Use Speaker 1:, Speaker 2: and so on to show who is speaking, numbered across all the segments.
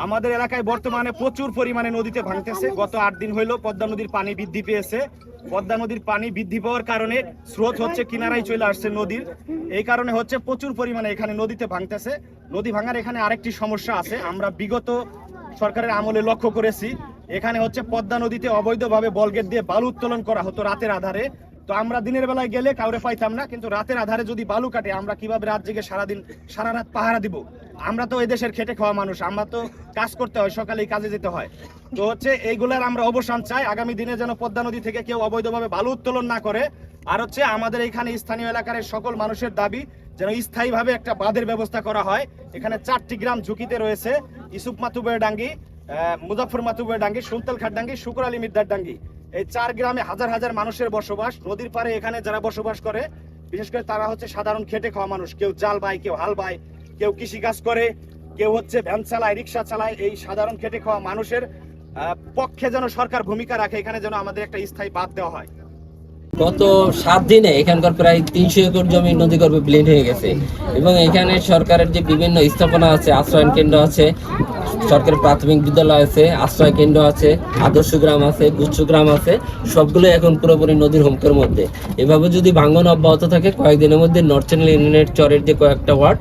Speaker 1: আমাদের এলাকায় বর্তমানে প্রচুর পরিমাণে নদীতে ভাঙতেছে। গত আট দিন হইল পদ্মা নদীর পানি বৃদ্ধি পেয়েছে। পদ্মা নদীর পানি বৃদ্ধি পাওয়ার কারণে স্রোত হচ্ছে কিনারায় চলে আসছে নদীর। এই কারণে হচ্ছে প্রচুর পরিমাণে এখানে নদীতে ভাঙতেছে। নদী ভাঙার এখানে আরেকটি সমস্যা আছে। আমরা বিগত সরকারের আমলে লক্ষ্য করেছি। এখানে হচ্ছে পদ্মা নদীতে অবৈধভাবে বলগেট দিয়ে বালু উত্তোলন করা হতো রাতের আধারে। তো আমরা দিনের বেলায় গেলে কাউরে পাইতাম না, কিন্তু রাতের আধারে যদি বালু কাটে, আমরা কীভাবে রাত জেগে সারাদিন সারা রাত পাহারা দিব? আমরা তো দেশের খেটে খাওয়া মানুষ, আমরা তো কাজ করতে হয়, সকালেই কাজে যেতে হয়। তো হচ্ছে এইগুলার আমরা অবসান চাই, আগামী দিনে যেন পদ্মা নদী থেকে কেউ অবৈধভাবে বালু উত্তোলন না করে। আর হচ্ছে আমাদের এখানে স্থানীয় এলাকার সকল মানুষের দাবি, যেন স্থায়ীভাবে একটা বাঁধের ব্যবস্থা করা হয়। এখানে চারটি গ্রাম ঝুঁকিতে রয়েছে, ইসুফ মাতুবের ডাঙ্গি মুজাফর মাতুবের ডাঙ্গি সুলতাল খাট ডাঙ্গি, শুকুর আলী মির্দার ডাঙ্গি। এই চার গ্রামে হাজার হাজার মানুষের বসবাস, নদীর পাড়ে এখানে যারা বসবাস করে, বিশেষ করে তারা হচ্ছে সাধারণ খেটে খাওয়া মানুষ, কেউ জাল বায়, কেউ হাল বায় কেউ কৃষি কাজ করে, কেউ হচ্ছে ভ্যান চালায়, রিক্সা চালায়, এই সাধারণ খেটে খাওয়া মানুষের পক্ষে যেন সরকার ভূমিকা রাখে, এখানে যেন আমাদের একটা স্থায়ী বাদ দেওয়া হয়।
Speaker 2: গত সাত দিনে এখানকার প্রায় তিনশো একর জমি নদীগর্ভে বিলীন হয়ে গেছে এবং এখানে সরকারের যে বিভিন্ন স্থাপনা আছে, আশ্রয়ন কেন্দ্র আছে সরকারি প্রাথমিক বিদ্যালয় আছে, আশ্রয় কেন্দ্র আছে, আদর্শ গ্রাম আছে, গুচ্ছ গ্রাম আছে, সবগুলো এখন পুরোপুরি নদীর হুমকের মধ্যে। এভাবে যদি ভাঙ্গন অব্যাহত থাকে, কয়েকদিনের মধ্যে নর্থ চ্যানেল ইউনিয়নের চরের যে কয়েকটা ওয়ার্ড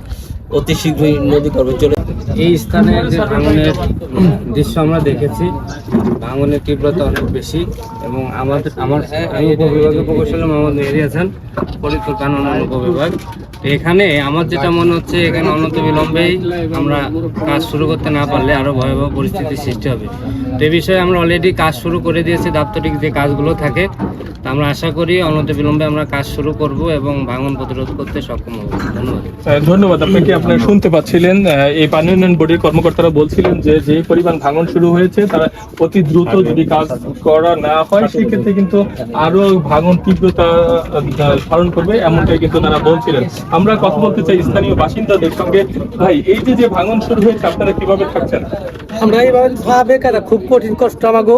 Speaker 2: অতি শীঘ্রই নদী করবে চলে
Speaker 3: এই স্থানে যে ভাঙনের দৃশ্য আমরা দেখেছি, ভাঙনের তীব্রতা অনেক বেশি এবং আমাদের আমার আমি উপবিভাগীয় প্রকৌশলী মোহাম্মদ মেহেদি হাসান। এখানে আমার যেটা মনে হচ্ছে, এখানে বিলম্বেই আমরা কাজ শুরু করতে না পারলে আরও ভয়াবহ পরিস্থিতির সৃষ্টি হবে। তো বিষয়ে আমরা অলরেডি কাজ শুরু করে দিয়েছি, দাপ্তরিক যে কাজগুলো থাকে। তা আমরা আশা করি বিলম্বে আমরা কাজ শুরু করব এবং ভাঙন প্রতিরোধ করতে সক্ষম হব। ধন্যবাদ।
Speaker 4: ধন্যবাদ। আপনাকে আপনারা শুনতে পাচ্ছিলেন? এই পানি উন্নয়ন বোর্ডের কর্মকর্তারা বলছিলেন যে যে পরিমাণ ভাঙন শুরু হয়েছে, তারা অতি দ্রুত যদি কাজ করা না হয় সেই ক্ষেত্রে কিন্তু আরও ভাঙন তীব্রতা ধারণ করবে, এমনটাই কিন্তু তারা বলছিলেন। আমরা কথা বলতে চাই স্থানীয় বাসিন্দাদের সঙ্গে। ভাই, এই যে যে ভাঙন শুরু হয়েছে, আপনারা কীভাবে থাকছেন?
Speaker 5: আমরা এইভাবে খুব কঠিন কষ্ট আমাগো।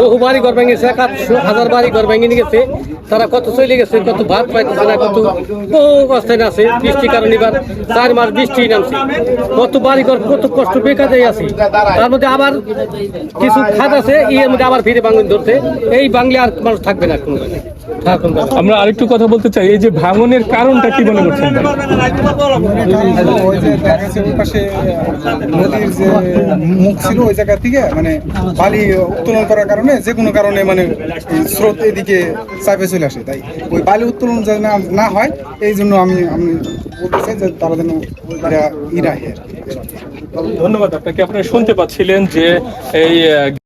Speaker 5: বহু বাড়ি ঘর ভেঙেছে একাশো হাজার বাড়ি ঘর ভেঙে নিয়ে গেছে তারা কত চলে গেছে, কত ভাত পাইতেছে না, কত বহু অবস্থায় আছে। বৃষ্টির কারণে এবার চার মাস বৃষ্টি নামছে। কত বাড়ি ঘর কত কষ্ট যাই আছে। তার মধ্যে আবার কিছু খাত আছে, ইয়ের মধ্যে আবার ফিরে বাঙন ধরতে এই বাংলা আর মানুষ থাকবে না কোনো।
Speaker 4: আমরা আরেকটু কথা বলতে চাই, এই যে ভাঙনের কারণটা কি মনে করছেন
Speaker 6: নদীর যে মুখ ছিল ওই জায়গা থেকে মানে বালি উত্তোলন করার কারণে যে কোনো কারণে মানে স্রোত এদিকে চাপে চলে আসে তাই ওই বালি উত্তোলন যেন না হয় এই জন্য আমি আমি বলতে চাই যে তারা যেন এটা ই রাখে আর কি।
Speaker 4: ধন্যবাদ আপনাকে, আপনারা শুনতে পাচ্ছিলেন যে এই